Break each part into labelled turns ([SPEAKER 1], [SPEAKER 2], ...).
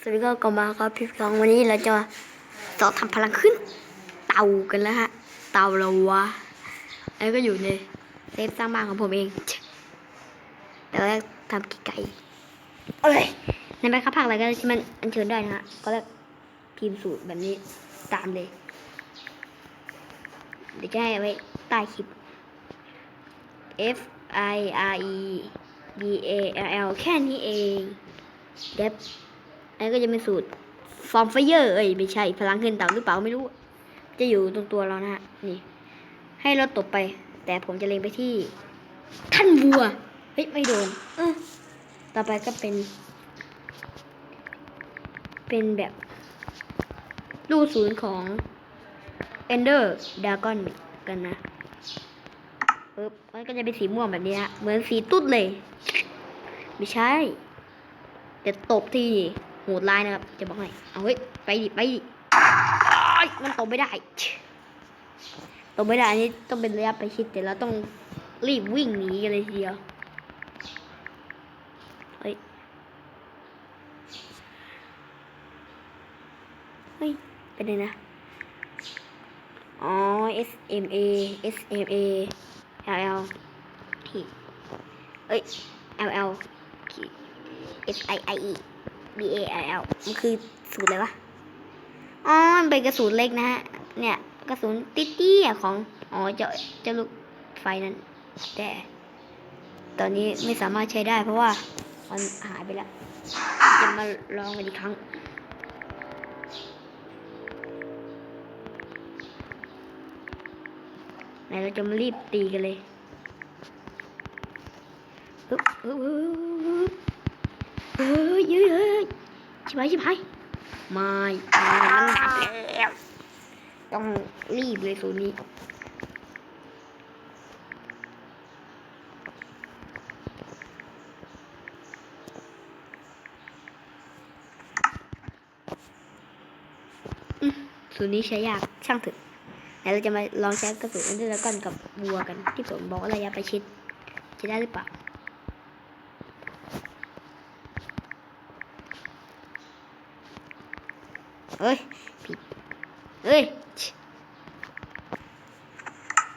[SPEAKER 1] สวัสดีครับกลับมาครับพี่ฟองวันนี้เราจะสอนทำพลังขึ้น เตากันแล้วฮะ เตาเราวะแล้วก็อยู่ในเซฟสร้างบ้านของผมเองแต่แรกทำกี่ไก่เอ้ยในแม่ค้าผักอะไรก็ได้ที่มันอัญเชิญได้นะฮะก็แรกพิมพ์สูตรแบบนี้ตามเลย เดี๋ยวจะให้ไว้ใต้คลิป F I R E B A L L แค่นี้เองเด็บ อันนี้ก็จะเป็นสูตรฟอร์มไฟเยอร์เอ้ยไม่ใช่พลังขึ้นเต่าหรือเปล่าไม่รู้ จะอยู่ตรงตัวเรานะฮะนี่ ให้เราตบไป แต่ผมจะเล็งไปที่ท่านวัวเฮ้ยไม่โดนเออต่อไปก็เป็น เป็นแบบ ลูกศูนย์ของ Ender Dragon กันนะปึ๊บมันก็จะเป็นสีม่วงแบบนี้ฮะ เหมือนสีตุ๊ดเลย ไม่ใช่ จะตบที่ โหดร้ายนะครับ จะบอกให้ เอาเฮ้ย ไปดิ ไปดิมันตบไม่ได้ ตบไม่ได้ อันนี้ต้องเป็นระยะประชิดแต่เราต้องรีบวิ่งหนีกันเลยทีเดียว เฮ้ย เฮ้ย เป็นไงนะ อ๋อ S M A S M A L L ขีดเอ้ย L L ขีด S I I E B A L L มันคือสูตรอะไรวะ อ๋อ มันเป็นกระสุนเล็กนะฮะ เนี่ยกระสุนติ๊ตี้ๆของ อ๋อเจ้าเจ้าลูกไฟนั้น แต่ ตอนนี้ไม่สามารถใช้ได้เพราะว่ามันหายไปแล้ว จะมาลองกันอีกครั้ง ไหนเราจะมารีบตีกันเลยเฮ้ยเฮ้ยเฮ้ย ชิบหายชิบหายไม่มันดับแล้วต้องรีบเลยสูนี้สูตรนี้ใช้ยากช่างถอะแล้วเราจะมาลองใช้กระสุนอันเดอร์ดราก้อนกับวัวกัน ที่ผมบอกว่าระยะประชิดจะได้หรือเปล่า เอ้ยผิดเอ้ยชิ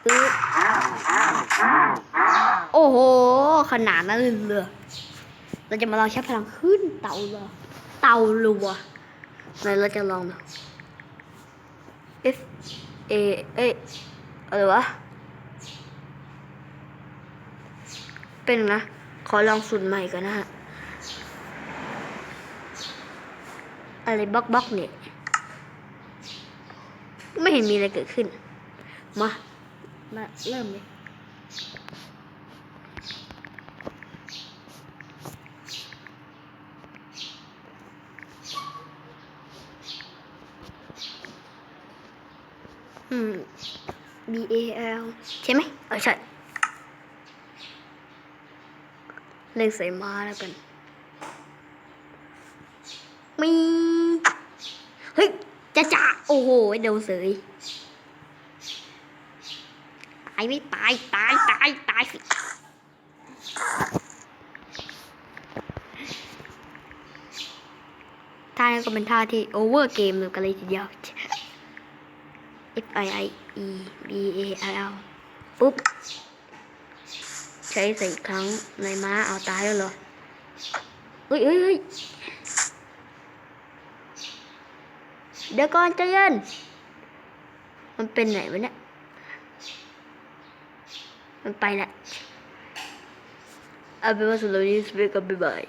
[SPEAKER 1] เอโอ้โห ขนาดนั้นเลยเหรอเราจะมาลองใช้พลังขึ้นเตาเลยเตาลัวไหนเราจะลองดู F A เอ้ยอะไรวะ เป็นนะ ขอลองสูตรใหม่ก่อนนะฮะ อะไรบล็อกบล็อกเนี่ย ไม่เห็นมีอะไรเกิดขึ้น มา มาเริ่มเลยอืม B A L ใช่ไหมเออใช่เล่นใส่มาแล้วกันมีเฮ้ย จ้าจ้าโอ้โหเดวเสยตายไม่ตายตายตายตายสิท่านั้นก็เป็นท่าที่โอเวอร์เกมเลยกันเลยทีเดียว F I I E B A L L ปุ๊บ ใช้ใส่ครั้งในม้าเอาตายแล้วเหรอเฮ้ยเฮ้ย เดี๋ยวก่อนใจเย็น มันเป็นไหนวะเนี่ย มันไปละเอาเป็นว่าสุดท้ายนนี้สเปกกับบ๊ายบาย